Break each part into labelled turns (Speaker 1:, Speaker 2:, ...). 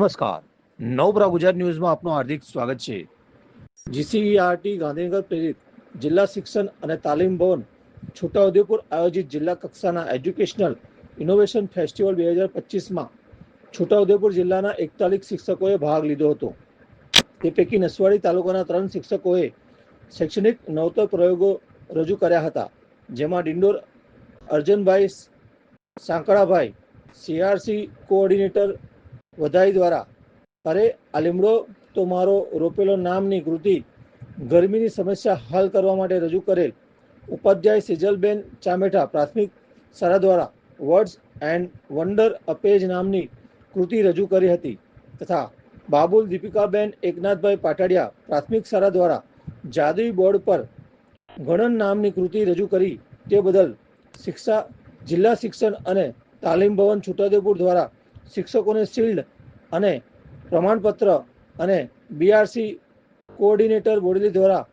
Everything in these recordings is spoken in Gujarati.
Speaker 1: નમસ્કાર. નવબ્રા ગુજરાત ન્યૂઝમાં આપનું હાર્દિક સ્વાગત છે. જીસીઈઆરટી ગાંધીનગર પ્રેરિત જિલ્લા શિક્ષણ અને તાલીમ ભવન છોટાઉદેપુર આયોજિત જિલ્લા કક્ષાના એજ્યુકેશનલ ઇનોવેશન ફેસ્ટિવલ બે હજાર પચીસમાં છોટાઉદેપુર જિલ્લાના એકતાલીસ શિક્ષકોએ ભાગ લીધો હતો. તે પૈકી નસવાડી તાલુકાના ત્રણ શિક્ષકોએ શૈક્ષણિક નવતર પ્રયોગો રજૂ કર્યા હતા, જેમાં ડિંડોર અર્જનભાઈ સાંકળાભાઈ, સીઆરસી કોઓર્ડિનેટર વધાઈ દ્વારા. અરે આલિમડો, તો મારો રોપેલો નામની કૃતિ ગરમીની સમસ્યા હલ કરવા માટે રજૂ કરેલ ઉપાધ્યાય સિજલબેન ચામેઠા પ્રાથમિક શાળા દ્વારા વર્ડ્સ એન્ડ વન્ડર અપેજ નામની કૃતિ રજૂ કરી હતી તથા બાબુલ દીપિકાબેન એકનાથભાઈ પાટડિયા પ્રાથમિક શાળા દ્વારા જાદુઈ બોર્ડ પર ગણન નામની કૃતિ રજૂ કરી તે બદલ શિક્ષા, જિલ્લા શિક્ષણ અને તાલીમ ભવન છોટાઉદેપુર દ્વારા શિક્ષકોને શિલ્ડ અને પ્રમાણપત્ર અને બીઆરસી કોઓર્ડિનેટર બોડેલી દ્વારા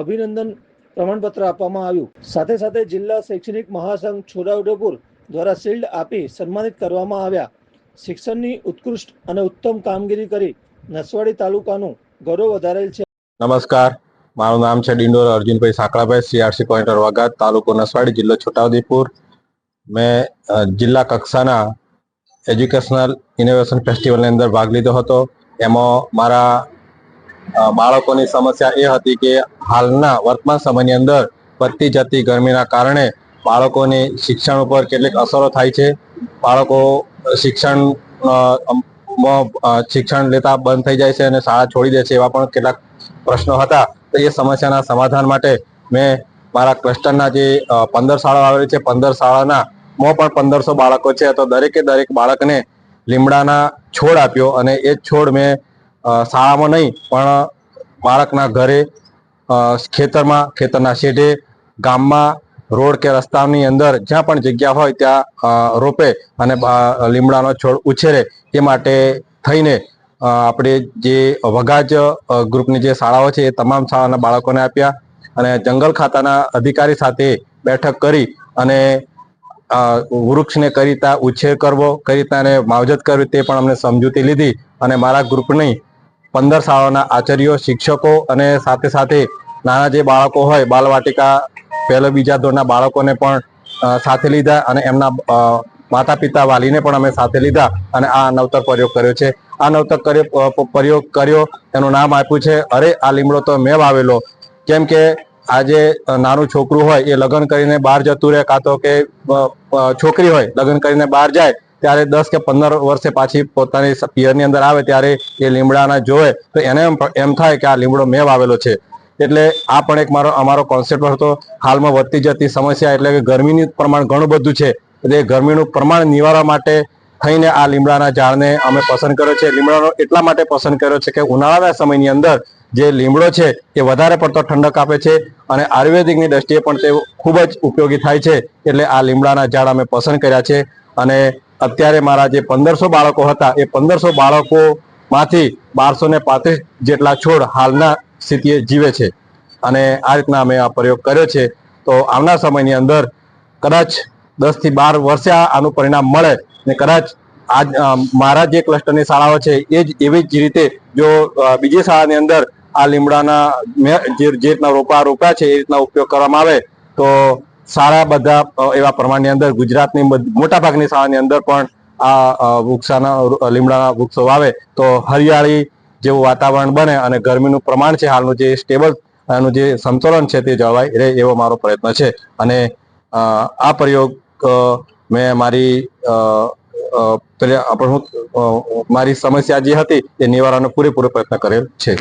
Speaker 1: અભિનંદન પ્રમાણપત્ર આપવામાં આવ્યું. સાથે સાથે જિલ્લા શૈક્ષણિક મહાસંઘ છોટાઉદેપુર દ્વારા શિલ્ડ આપી સન્માનિત કરવામાં આવ્યા. શિક્ષણની ઉત્કૃષ્ટ અને ઉત્તમ કામગીરી કરી નસવાડી તાલુકાનું ગૌરવ વધારેલ છે.
Speaker 2: નમસ્કાર. મારું નામ છે ડિંડોર અર્જુનભાઈ સાંકળાભાઈ સીઆરસી પોઈન્ટર વાઘાત તાલુકો નસવાડી, જિલ્લો છોટાઉદેપુર. મેં જિલ્લા કક્ષાના એજ્યુકેશનલ ઇનોવેશન ફેસ્ટિવલની અંદર ભાગ લીધો હતો. એમાં મારા બાળકોની સમસ્યા એ હતી કે હાલના વર્તમાન સમયની અંદર વધતી જતી ગરમીના કારણે બાળકોની શિક્ષણ ઉપર કેટલીક અસરો થાય છે. બાળકો શિક્ષણ શિક્ષણ લેતા બંધ થઈ જાય છે અને શાળા છોડી દે છે એવા પણ કેટલાક પ્રશ્નો હતા. તો એ સમસ્યાના સમાધાન માટે મેં મારા ક્લસ્ટરના જે પંદર શાળાઓ આવેલી છે, પંદર શાળાના માં પણ પંદરસો બાળકો છે. તો દરેકે દરેક બાળકને લીમડાના છોડ આપ્યો અને એ છોડ મેં શાળામાં નહીં, પણ બાળકના ઘરે ખેતરમાં, ખેતરના શેઢે, ગામમાં, રોડ કે રસ્તાની અંદર જ્યાં પણ જગ્યા હોય ત્યાં રોપે અને લીમડાનો છોડ ઉછેરે. એ માટે થઈને આપણે જે વગાજ ગ્રુપની જે શાળાઓ છે એ તમામ શાળાના બાળકોને આપ્યા અને જંગલ ખાતાના અધિકારી સાથે બેઠક કરી અને વૃક્ષને કઈ રીતના ઉછેર કરવો કઈ રીતના માવજત કરવી તે પણ અમને સમજૂતી લીધી અને મારા ગ્રુપની પંદર શાળાના આચાર્યો, શિક્ષકો અને સાથે સાથે નાના જે બાળકો હોય, બાલવાટિકા, પહેલો બીજા ધોરણના બાળકોને પણ સાથે લીધા અને એમના માતા પિતા વાલીને પણ અમે સાથે લીધા અને આ નવતર પ્રયોગ કર્યો છે. આ નવતર પ્રયોગ કર્યો, એનું નામ આપ્યું છે, અરે, આ લીમડો તો મેં વાવેલો. કેમ કે આજે નાનું છોકરું હોય એ લગ્ન કરીને બહાર જતું રહે કાં તો કે છોકરી હોય લગ્ન કરીને બહાર જાય, ત્યારે દસ કે પંદર વર્ષે પાછી પોતાની પિયરની અંદર આવે ત્યારે એ લીમડાના જોવે, તો એને એમ થાય કે આ લીમડો મેં વાવેલો છે. એટલે આ પણ એક મારો, અમારો કોન્સેપ્ટ હતો. હાલમાં વધતી જતી સમસ્યા એટલે કે ગરમીનું પ્રમાણ ઘણું બધું છે. એટલે ગરમીનું પ્રમાણ નિવારવા માટે થઈને આ લીમડાના ઝાડને અમે પસંદ કર્યો છે. લીમડાનો એટલા માટે પસંદ કર્યો છે કે ઉનાળાના સમયની અંદર જે લીમડો છે એ વધારે પડતો ઠંડક આપે છે અને આયુર્વેદિકની દ્રષ્ટિએ પણ તે ખૂબ જ ઉપયોગી થાય છે એટલે આ લીમડાના ઝાડ અમે પસંદ કર્યા છે. અને અત્યારે મારા જે પંદરસો બાળકો હતા, એ પંદરસો બાળકોમાંથી બારસો ને પાંત્રીસ જેટલા છોડ હાલના સ્થિતિએ જીવે છે. અને આ રીતના અમે આ પ્રયોગ કર્યો છે. તો આવનાર સમયની અંદર કદાચ દસથી બાર વર્ષે આનું પરિણામ મળે ને કદાચ આજ મારા જે ક્લસ્ટરની શાળાઓ છે, એ જ એવી જ રીતે જો બીજી શાળાની અંદર આ લીમડાના જે રીતના રોપા, રોપ્યા છે, એ રીતના ઉપયોગ કરવામાં આવે, તો સારા બધા એવા પ્રમાણની અંદર ગુજરાતની મોટાભાગની શાળાની અંદર પણ આ વૃક્ષાના લીમડાના વૃક્ષો વાવે, તો હરિયાળી જેવું વાતાવરણ બને અને ગરમીનું પ્રમાણ છે, હાલનું જે સ્ટેબલ એનું જે સંતુલન છે, તે જળવાય રહે એવો મારો પ્રયત્ન છે. અને આ પ્રયોગ મેં મારી આપણે મારી સમસ્યા જે હતી એ નિવારવાનો પૂરેપૂરો પ્રયત્ન કરેલ છે.